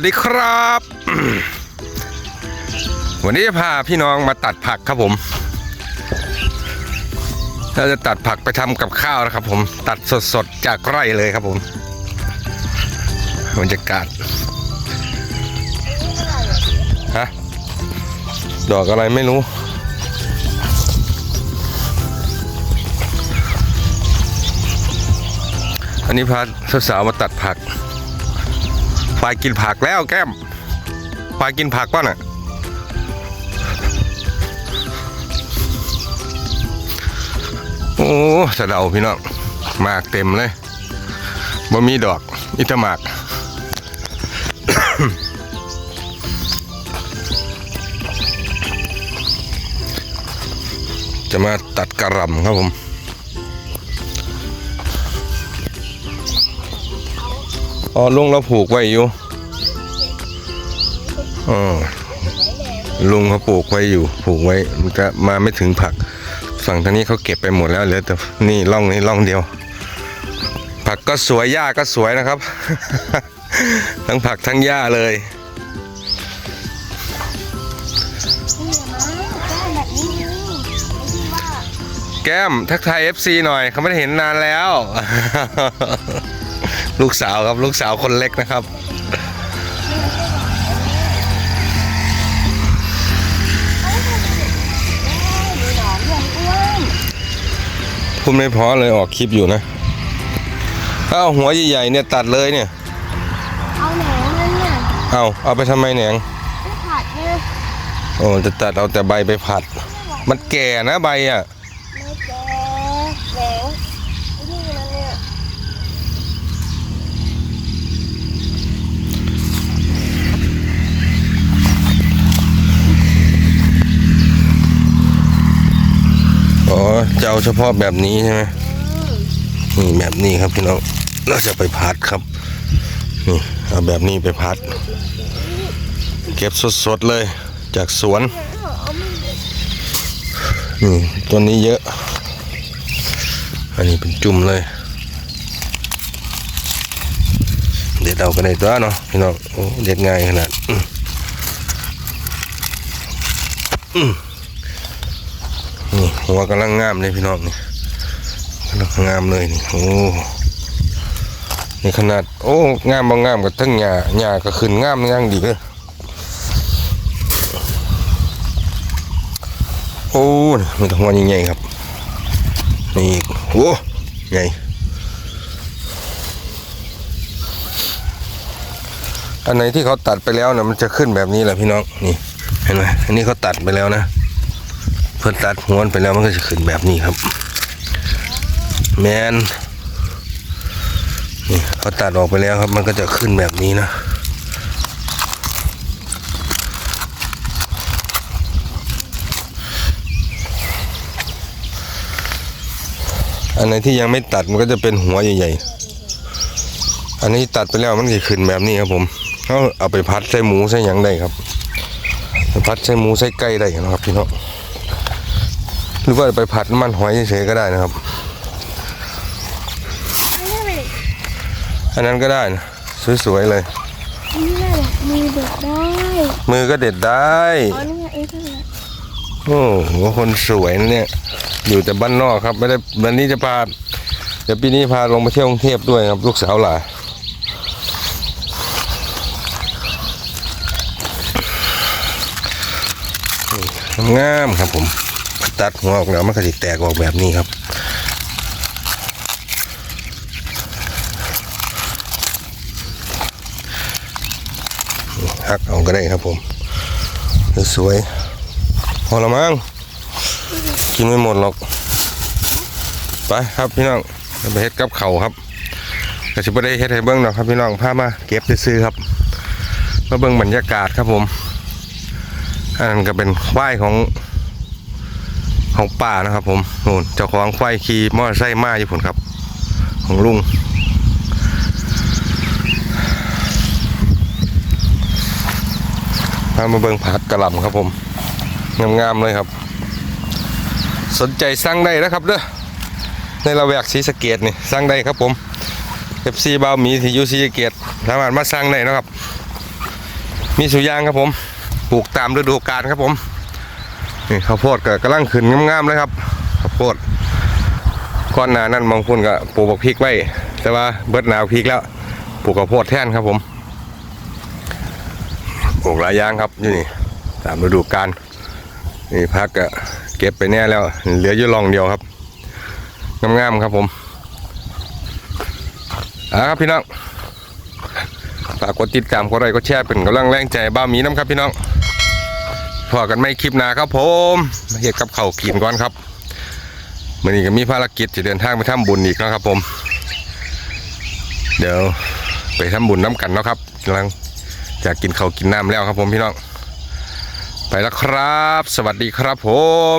วัสดีครับ วันนี้จะพาพี่น้องมาตัดผักครับผมเราจะตัดผักไปทำกับข้าวนะครับ ผมตัดสดๆจากไร่เลยครับผมบรรยากาศฮะดอกอะไรไม่รู้อันนี้พาสาวๆมาตัดผัก ปลายกินผักแล้วแก้มปลายกินผักป่ะน่ะโอ้สะเดาพี่น้องหมากเต็มเลยบ่มีดอกอิตาหมากจะมาตัดกระหลำครับผม อ๋อลุงเราผูกไว้อยู่อ๋อลุงเขาปลูกไว้อยู่ผูกไว้มันจะมาไม่ถึงผัก ฝั่งทางนี้เขาเก็บไปหมดแล้วเหลือแต่นี่ร่องนี้ร่องเดียว ผักก็สวยหญ้าก็สวยนะครับ ทั้งผักทั้งหญ้าเลยแบบนี้นี่ที่ว่าแก้มทักทาย FC หน่อยเขาไม่ได้เห็นนานแล้ว ลูกสาวครับลูกสาวคนเล็กนะครับมีหนอนอย่างอ้วนพูดไม่เพอเลยออกคลิปอยู่นะเอาหัวใหญ่ๆเนี่ยตัดเลยเนี่ย เอาแหนงมันเนี่ยเอาเอาไปทำไมแหนงไม่ผัดเนี่ยโอ้จะตัดเอาแต่ใบไปผัด มันแก่นะใบอะ ไม่แก่แหนง จะเอาเฉพาะแบบนี้ใช่ไหมนี่แบบนี้ครับพี่น้องเราจะไปพัดครับ นี่เอาแบบนี้ไปพัด เก็บสดๆเลยจากสวน นี่ตัวนี้เยอะ อันนี้เป็นจุ่มเลย เด็ดเอากันได้ตัวเนาะพี่น้องโอ้เด็ดง่ายขนาด อื้ออื้อ นี่หัวกำลังงามเลยพี่น้องนี่กำลังงามเลยนี่โอ้นี่ขนาดโอ้งามบางงามกับทั้งหญ้าหญ้าก็ขึ้นงามย่างดีเลยโอ้นี่มีแต่หัวใหญ่ครับนี่โอ้ใหญ่อันไหนที่เขาตัดไปแล้วนะมันจะขึ้นแบบนี้แหละพี่น้องนี่เห็นไหมอันนี้เขาตัดไปแล้วนะ เพื่อตัดหัวไปแล้วมันก็จะขึ้นแบบนี้ครับ แมนนี่เขาตัดออกไปแล้วครับ มันก็จะขึ้นแบบนี้นะอันไหนที่ยังไม่ตัดมันก็จะเป็นหัวใหญ่ๆ อันนี้ตัดไปแล้วมันจะขึ้นแบบนี้ครับผมเขาเอาไปพัดใส่หมูใส่ยังได้ครับพัดใส่หมูใส่ไก่ได้นะครับพี่น้อง รือว่าไปผัดน้ำมันหอยเฉยๆก็ได้นะครับ อันนั้นก็ได้นะสวยๆเลย นี่แหละมีเด็กได้มือก็เด็ดได้อ๋อนี่ไงเอ๊ะเท่าไหร่โอ้โหคนสวยนะเนี่ย อยู่แต่บ้านนอกครับไม่ได้วันนี้จะพาเดี๋ยวปีนี้พาลงไปเที่ยวกรุงเทพด้วยครับ ลูกสาวหลานนี่งามครับผม ตัดหัวออกแล้วมันก็จะแตกออกแบบนี้ครับ หักเอาก็ได้ครับผมสวยพอละมั้งกินไม่หมดหรอก ไปครับพี่น้องไปเฮ็ดกับเข่าครับก็จะไม่ได้เฮ็ดให้เบิ้งหรอกครับพี่น้องพามาเก็บไปซื้อครับมาเบิ้งบรรยากาศครับผมอันนั้นก็เป็นควายของ ของป่านะครับ ผมนู่นเจ้าของควายขี่มอเตอร์ไซค์มาอยู่ผลครับ ของลุงพามาเบิ่งผักกระหล่ำครับผมงามๆเลยครับ สนใจสั่งได้นะครับเด้อในละแวกศรีสเกดนี่สั่งได้ครับผมเอฟซีบาวหมีที่ยู่ศรีสเกดสามารถมาสั่งได้นะครับ มีสุยางครับผมปลูกตามฤดูกาลครับผม นี่ข้าวโพดก็กำลังขึ้นงามๆเลยครับข้าวโพดก้อนหนานั่นบางคนก็ปลูกบักพริกไว้ แต่ว่าเบิดหนาวพริกแล้วปลูกข้าวโพดแทนครับผมปลูกหลายอย่างครับอยู่นี่ตามฤดูกาลนี่พักก็เก็บไปแน่แล้ว เหลืออยู่รองเดียวครับงามๆครับผมอ่าครับพี่น้องฝากกดติดตามกดไลค์กดแชร์เป็นกำลังแรงใจบ้ามีน้ำครับพี่น้อง พอกันไม่คลิปหนาครับผมเห็ดกับเขากินก่อนครับมื่อนี้ก็มีภารกิจจะเดินทางไปทำบุญอีกแล้วครับผม เดี๋ยวไปทำบุญน้ำกันนะครับกำลังจะกินเข่ากินน้ำแล้วครับผมพี่น้อง ไปแล้วครับ สวัสดีครับผม